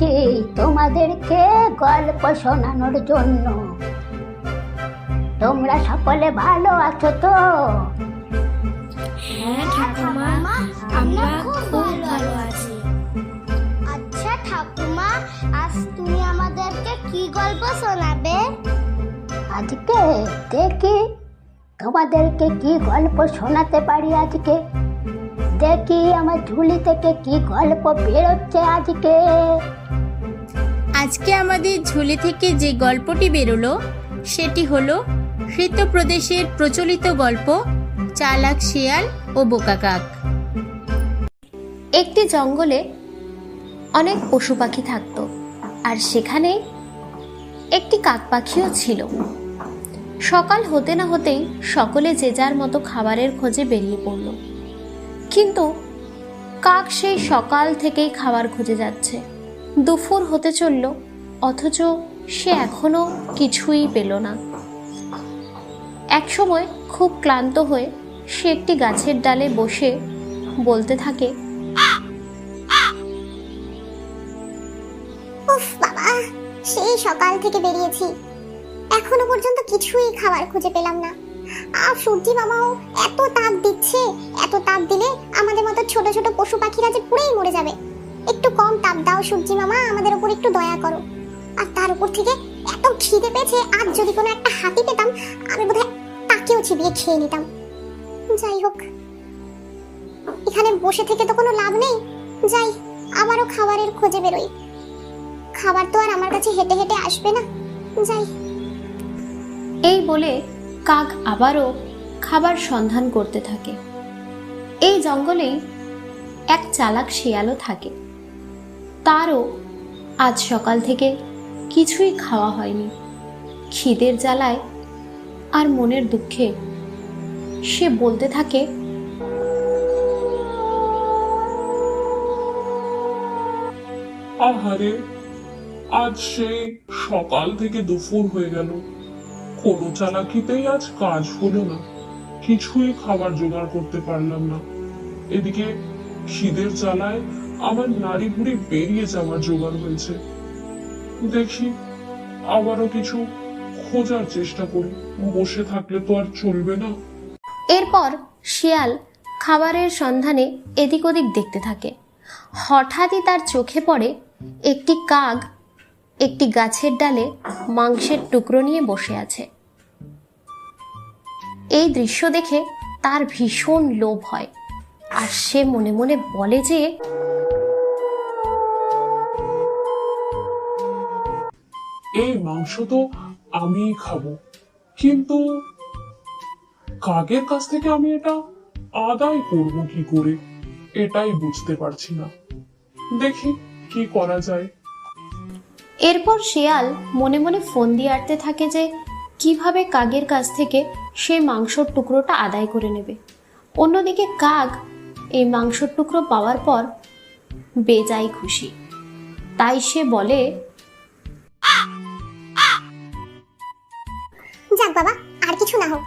এসেছি তোমাদেরকে গল্প শোনানোর জন্য। তোমরা সকলে ভালো আছো তো? হ্যাঁ ঠাকুমা আমরা খুব ভালো আছি। আচ্ছা ঠাকুমা আজ তুমি আমাদেরকে কি গল্প শোনাবে? আজকে দেখি তোমাদেরকে কি গল্প শোনাতে পারি আজকে। দেখি আমার ঝুলি থেকে কি গল্প বেরোচ্ছে আজকে। আজকে আমাদের ঝুলি থেকে যে গল্পটি বেরোলো সেটি হলো হৃতপ্রদেশের প্রচলিত গল্প চালাক শিয়াল ও বোকা কাক। একটি জঙ্গলে অনেক পশু পাখি থাকতো আর সেখানে একটি কাক পাখিও ছিল। সকাল হতে না হতেই সকলে যে যার মতো খাবারের খোঁজে বেরিয়ে পড়ল। কিন্তু কাক সেই সকাল থেকেই খাবার খুঁজে যাচ্ছে। দুপুর হতে চলল, অথচ সে এখনও কিছুই পেল না। একসময় খুব ক্লান্ত হয়ে সে একটি গাছের ডালে বসে বলতে থাকে বাবা, সেই সকাল থেকে বেরিয়েছি। এখনও পর্যন্ত কিছুই খাবার খুঁজে পেলাম না। আর সূর্যি মামাও এত তাপ দিচ্ছে, এত তাপ দিলে আমাদের মতো ছোট ছোট পশু পাখিরা যে পুড়েই মরে যাবে। একটু কম তাপ দাও সূর্যি মামা, আমাদের উপর একটু দয়া করো। আর তার উপর থেকে এত খিদে পেয়েছে, আজ যদি কোনো একটা হাতি পেতাম, আমি বোধহয় তাকেও চিবিয়ে খেয়ে নিতাম। যাই হোক, এখানে বসে থেকে তো কোনো লাভ নেই। যাই, আবারও খাবারের খোঁজে বেরোই। খাবার তো আর আমার কাছে হেঁটে হেঁটে আসবে না। যাই। এই বলে কাক আবারও খাবার সন্ধান করতে থাকে। এই জঙ্গলেই এক চালাক শিয়ালও থাকে। তারও আজ সকাল থেকে কিছুই খাওয়া হয়নি। খিদের জ্বালায় আর মনের দুঃখে সে বলতে থাকে, আহারে, আজ সেই সকাল থেকে দুপুর হয়ে গেল। কোনো চালাকিতেই আজ কাজ হলো না। কিছুই খাবার জোগাড় করতে পারলাম না। এদিকে খিদের জ্বালায় আমার নাড়ি ভুড়ি বেরিয়ে যাওয়ার জোগাড় হয়েছে। দেখি আবারও কিছু খোঁজার চেষ্টা করি। বসে থাকলে তো আর চলবে না। এরপর শিয়াল খাবারের সন্ধানে এদিক ওদিক দেখতে থাকে। হঠাৎই তার চোখে পড়ে একটি কাক একটি গাছের ডালে মাংসের টুকরো নিয়ে বসে আছে। এই দৃশ্য দেখে তার ভীষণ লোভ হয় আর সে মনে মনে বলে যে, এই মাংস তো আমিই খাব। কিন্তু কাকের কাছ থেকে আমি এটা আদায় করব কি করে? এটাই বুঝতে পারছি না। দেখি কি করা যায়। এরপর শিয়াল মনে মনে ফোন দিয়ে আটতে থাকে যে, কীভাবে কাকের কাছ থেকে সে মাংসর টুকরোটা আদায় করে নেবে। অন্যদিকে কাক এই মাংসর টুকরো পাওয়ার পর বেজাই খুশি। তাই সে বলে, যাক বাবা, আর কিছু না হোক।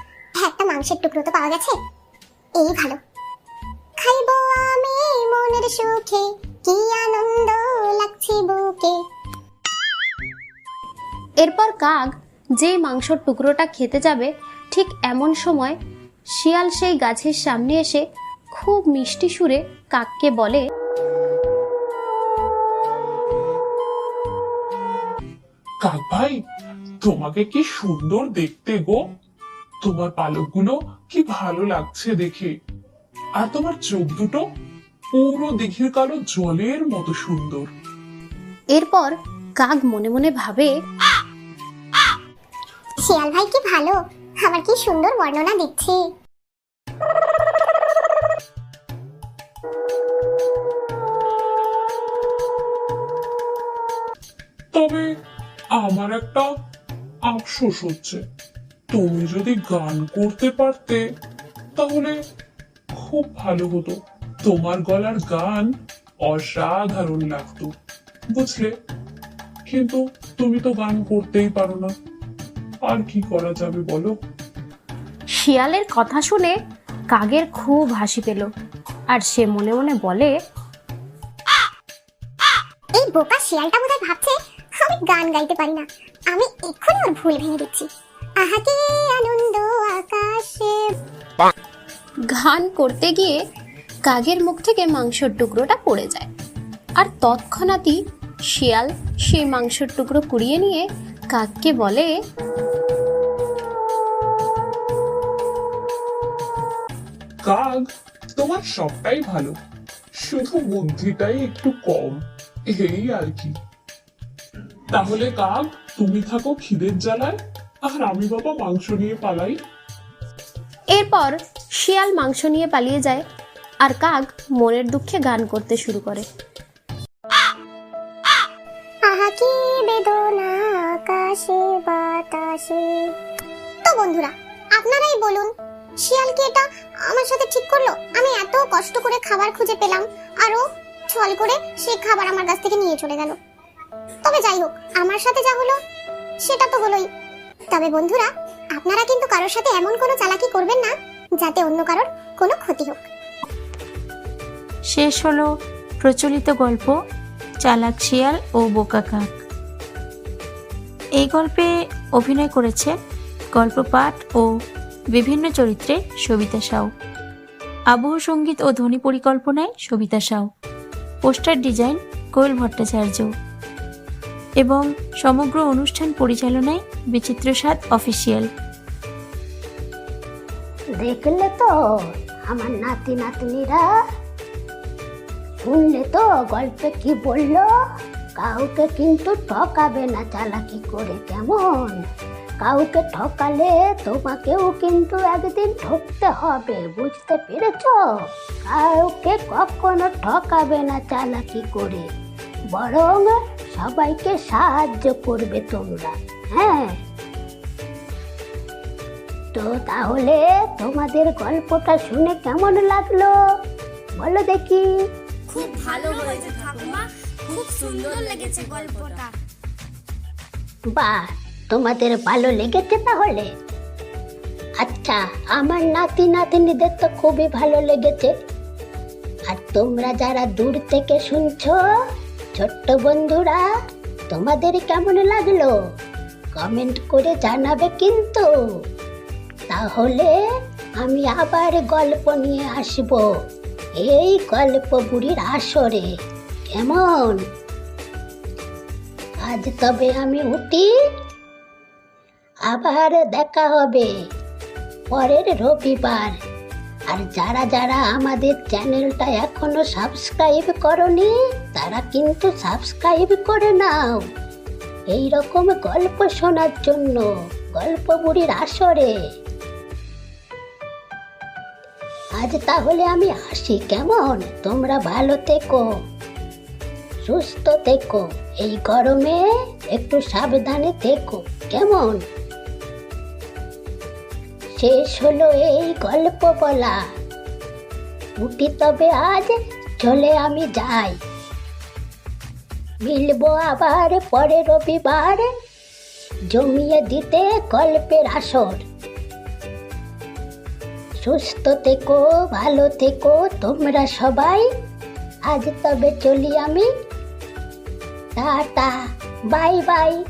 একটা মাংসের টুকরো তো পাওয়া গেছে। এই ভালো। খাইবো আমি মনের সুখে, কি আনন্দ লাগছে বুকে। এরপর কাক যেই মাংসর টুকরোটা খেতে যাবে ঠিক এমন সময় শিয়াল সেই গাছের সামনে এসে খুব মিষ্টি সুরে কাককে বলে কাক ভাই তোমাকে কি সুন্দর দেখতে গো। তোমার পালকগুলো কি ভালো লাগছে দেখে। আর তোমার চোখ দুটো পুরো দিঘির কালো জলের মতো সুন্দর। এরপর কাক মনে মনে ভাবে শিয়াল ভাই কি ভালো? আমার কি সুন্দর বর্ণনা দিচ্ছে। তবে আমার একটা আফসোস হচ্ছে। তুমি যদি গান করতে পারতে, তাহলে খুব ভালো হতো। তোমার গলার গান অসাধারণ লাগতো, বুঝলে? কিন্তু তুমি তো গান করতেই পারো না। আর কি করা যাবে বলো? শিয়ালের কথা শুনে কাকের খুব হাসি পেল আর সে মনে মনে বলে এই বোকা শিয়ালটা বোধহয় ভাবছে আমি গান গাইতে পারি না। আমি এক্ষুনি ওর ভুল ভেঙে দিচ্ছি। আহাকে আনন্দ আকাশে। ঘান করতে গিয়ে কাকের মুখ থেকে মাংসর টুকরোটা পড়ে যায় আর তৎক্ষণাৎই শিয়াল সেই মাংসর টুকরো কুড়িয়ে নিয়ে কাককে বলে কাক তোমার সবটাই ভালো। শুধু বুদ্ধিটাই একটু কম এই আর কি। তাহলে কাক তুমি থাকো খিদের জ্বালায় আর আমি বাবা মাংস নিয়ে পালাই। এরপর শিয়াল মাংস নিয়ে পালিয়ে যায় আর কাক মনের দুঃখে গান করতে শুরু করে। আহা বেদনা আকাশে বাতাসে। তো বন্ধুরা আপনারাই বলুন শিয়াল কি এটা আমার সাথে ঠিক করল? আমি এত কষ্ট করে খাবার খুঁজে পেলাম, আরও ছল করে সে খাবার আমার কাছ থেকে নিয়ে চলে গেল। তবে যাই হোক, আমার সাথে যা হলো, সেটা তো হলোই। তবে বন্ধুরা, আপনারা কিন্তু কারোর সাথে এমন কোনো চালাকি করবেন না, যাতে অন্য কারোর কোনো ক্ষতি হোক। শেষ হলো প্রচলিত গল্প, চালাক শিয়াল ও বোকা কাক। এই গল্পে অভিনয় করেছে গল্প পাঠ ও বিভিন্ন চরিত্রে সবিতা সাউ। আবহ সংগীত ও ধ্বনি পরিকল্পনায় Sabita Sau. Poster design Koel Bhattacharya. এবং সমগ্র অনুষ্ঠান পরিচালনায় বিচিত্র স্বাদ অফিসিয়াল। দেখলে তো আমার নাতি নাতনিরা। শুনলে তো গল্পে কি বলল? কাউকে কিন্তু ঠকাবে না চালাকি করে কেমন? কাউকে ঠকালে তোমাকেও কিন্তু একদিন ঠকতে হবে বুঝতে পেরেছ? কাউকে কখনো ঠকাবে না চালাকি করে বরং সবাইকে সাহায্য করবে তোমরা হ্যাঁ? তো তাহলে তোমাদের গল্পটা শুনে কেমন লাগল? বলো দেখি। খুব ভালো হয়েছে ঠাকুমা খুব সুন্দর লেগেছে গল্পটা। বাহ! তোমাদের ভালো লেগেছে তাহলে? আচ্ছা আমার নাতি নাতিনিদের তো খুবই ভালো লেগেছে। আর তোমরা যারা দূর থেকে শুনছো, ছোট্ট বন্ধুরা, তোমাদের কেমন লাগল? কমেন্ট করে জানাবে কিন্তু। তাহলে আমি আবার গল্প নিয়ে আসব। এই গল্প বুড়ির আসরে। কেমন? আজ তবে আমি উঠি। আবার দেখা হবে। পরের রবিবার। আর যারা যারা আমাদের চ্যানেলটা এখনও সাবস্ক্রাইব করনি, তারা কিন্তু সাবস্ক্রাইব করে নাও। এই রকম গল্প শোনার জন্য গল্প বুড়ির আসরে। আজ তাহলে আমি আসি কেমন? তোমরা ভালো থেকো। সুস্থ থেকো। এই গরমে একটু সাবধানে থেকো। কেমন? শেষ হলো এই গল্প বলা। উঠি তবে আজ চলে আমি যাই। মিলবো আবার পরে রবিবার, জমিয়ে দিতে গল্পের আসর। সুস্থ থেকো, ভালো থেকো তোমরা সবাই। আজ তবে চলি আমি। Tata, bye bye.